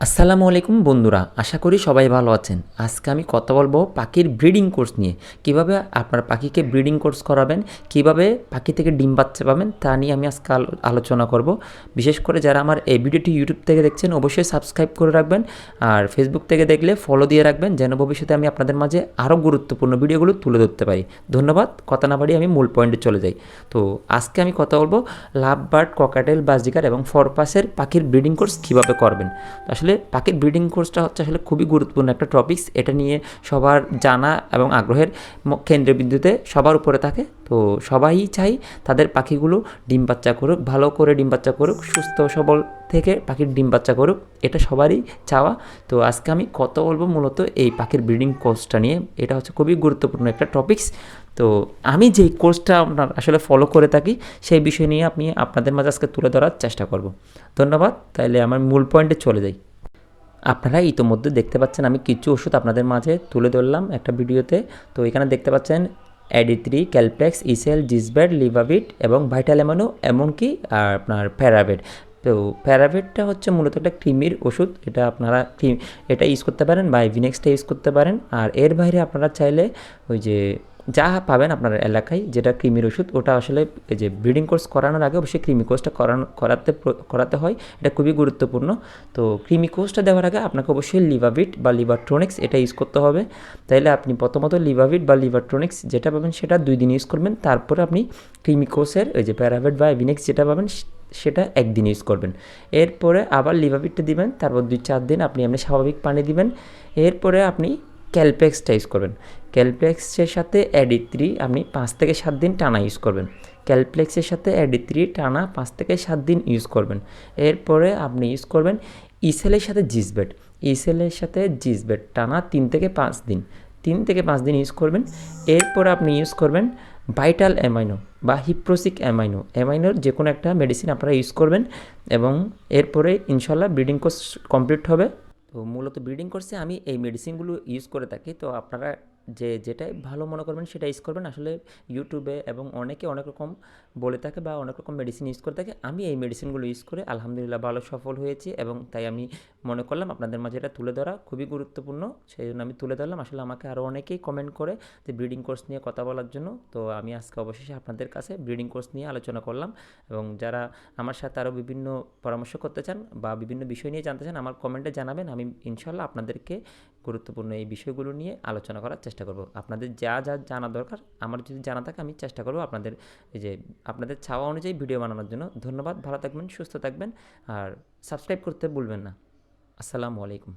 আসসালামু আলাইকুম বন্ধুরা, আশা করি সবাই ভালো আছেন। আজকে আমি কথা বলব পাখির ব্রিডিং কোর্স নিয়ে। কীভাবে আপনার পাখিকে ব্রিডিং কোর্স করাবেন, কীভাবে পাখি থেকে ডিম বাচ্চা পাবেন, তা নিয়ে আমি আজকে আলো- আলোচনা করব। বিশেষ করে যারা আমার এই ভিডিওটি ইউটিউব থেকে দেখছেন, অবশ্যই সাবস্ক্রাইব করে রাখবেন আর ফেসবুক থেকে দেখলে ফলো দিয়ে রাখবেন, যেন ভবিষ্যতে আমি আপনাদের মাঝে আরও গুরুত্বপূর্ণ ভিডিওগুলো তুলে ধরতে পারি। ধন্যবাদ, কথা না বাড়িয়ে আমি মূল পয়েন্টে চলে যাই। তো আজকে আমি কথা বলব লাভ বার্ড ককাটেল বাজিকার এবং ফরপাসের পাখির ব্রিডিং কোর্স কীভাবে করবেন। তো আসলে পাখির ব্রিডিং কোর্সটা হচ্ছে আসলে খুবই গুরুত্বপূর্ণ একটা টপিকস এটা নিয়ে সবার জানা এবং আগ্রহের কেন্দ্রবিন্দুতে সবার উপরে থাকে। তো সবাই চাই তাদের পাখিগুলো ডিম বাচ্চা করুক, ভালো করে ডিম বাচ্চা করুক, সুস্থ সবল থেকে পাখির ডিম বাচ্চা করুক, এটা সবারই চাওয়া। তো আজকে আমি কত বলব মূলত এই পাখির ব্রিডিং কোর্সটা নিয়ে। এটা হচ্ছে খুবই গুরুত্বপূর্ণ একটা টপিকস তো আমি যেই কোর্সটা আপনার আসলে ফলো করে থাকি, সেই বিষয় নিয়ে আমি আপনাদের মাঝে আজকে তুলে ধরার চেষ্টা করব। ধন্যবাদ। তাইলে আমার মূল পয়েন্টে চলে যাই। আপনারা ইতোমধ্যে দেখতে পাচ্ছেন আমি কিছু ওষুধ আপনাদের মাঝে তুলে ধরলাম একটা ভিডিওতে। তো এখানে দেখতে পাচ্ছেন অ্যাডিথ্রি ক্যালপ্লেক্স, ইসেল জিসব্যাড লিভাবিট এবং ভাইটাল ভাইটালেমানো এমনকি আপনার প্যারাবেট তো প্যারাবেটটা হচ্ছে মূলত একটা ক্রিমির ওষুধ। এটা আপনারা ক্রিম এটা ইউজ করতে পারেন বা ভিনেক্সটা ইউজ করতে পারেন। আর এর বাইরে আপনারা চাইলে ওই যে যা পাবেন আপনার এলাকায় যেটা ক্রিমির ওষুধ, ওটা আসলে যে ব্রিডিং কোর্স করানোর আগে অবশ্যই ক্রিমি কোর্সটা করানো, করাতে করাতে হয়, এটা খুবই গুরুত্বপূর্ণ। তো ক্রিমি কোর্সটা দেওয়ার আগে আপনাকে অবশ্যই লিভাভিট বা লিভারট্রনিক্স এটা ইউজ করতে হবে। তাইলে আপনি প্রথমত লিভাভিট বা লিভারট্রনিক্স যেটা পাবেন সেটা দুই দিন ইউজ করবেন, তারপরে আপনি ক্রিমি কোর্সের ওই যে প্যারাভেট বা এভিনেক্স যেটা পাবেন সেটা একদিন ইউজ করবেন। এরপরে আবার লিভাভিটটা দিবেন, তারপর দুই চার দিন আপনি আপনি স্বাভাবিক পানি দিবেন। এরপরে আপনি ক্যালপ্লেক্সটা ইউজ করবেন। ক্যালপ্লেক্সের সাথে অ্যাডি থ্রি আপনি পাঁচ থেকে সাত দিন টানা ইউজ করবেন। ক্যালপ্লেক্সের সাথে অ্যাডি থ্রি টানা পাঁচ থেকে সাত দিন ইউজ করবেন। এরপরে আপনি ইউজ করবেন ইসেলের সাথে জিসবেট ইসেলের সাথে জিসবেট টানা তিন থেকে পাঁচ দিন। তিন থেকে পাঁচ দিন ইউজ করবেন। এরপরে আপনি ইউজ করবেন ভাইটাল অ্যামাইনো বা হিপ্রোসিক অ্যামাইনো অ্যামাইনোর যে কোনো একটা মেডিসিন আপনারা ইউজ করবেন এবং এরপরে ইনশাল্লাহ ব্রিডিং কোর্স কমপ্লিট হবে। তো মূলত ব্রিডিং কোর্সে আমি এই মেডিসিনগুলো ইউজ করে থাকি। তো আপনারা যে যেটাই ভালো মনে করবেন সেটা ইউজ করবেন। আসলে ইউটিউবে এবং অনেকে অনেক রকম বলে থাকে বা অনেক রকম মেডিসিন ইউজ করে থাকে। আমি এই মেডিসিনগুলো ইউজ করে আলহামদুলিল্লাহ ভালো, সফল হয়েছি এবং তাই আমি মনে করলাম আপনাদের মাঝে এটা তুলে ধরা খুবই গুরুত্বপূর্ণ। সেই জন্য আমি তুলে ধরলাম। আসলে আমাকে আরও অনেকেই কমেন্ট করে যে ব্রিডিং কোর্স নিয়ে কথা বলার জন্য। তো আমি আজকে অবশেষে আপনাদের কাছে ব্রিডিং কোর্স নিয়ে আলোচনা করলাম এবং যারা আমার সাথে আরও বিভিন্ন পরামর্শ করতে চান বা বিভিন্ন বিষয় নিয়ে জানতে চান, আমার কমেন্টে জানাবেন। আমি ইনশাল্লাহ আপনাদেরকে গুরুত্বপূর্ণ এই বিষয়গুলো নিয়ে আলোচনা করার চেষ্টা করব। আপনাদের যা যা জানা দরকার, আমার যদি জানা থাকে আমি চেষ্টা করব আপনাদের এই যে আপনাদের ছাওয়া অনুযায়ী ভিডিও বানানোর জন্য। ধন্যবাদ, ভালো থাকবেন, সুস্থ থাকবেন, আর সাবস্ক্রাইব করতে ভুলবেন না। আসসালামু আলাইকুম।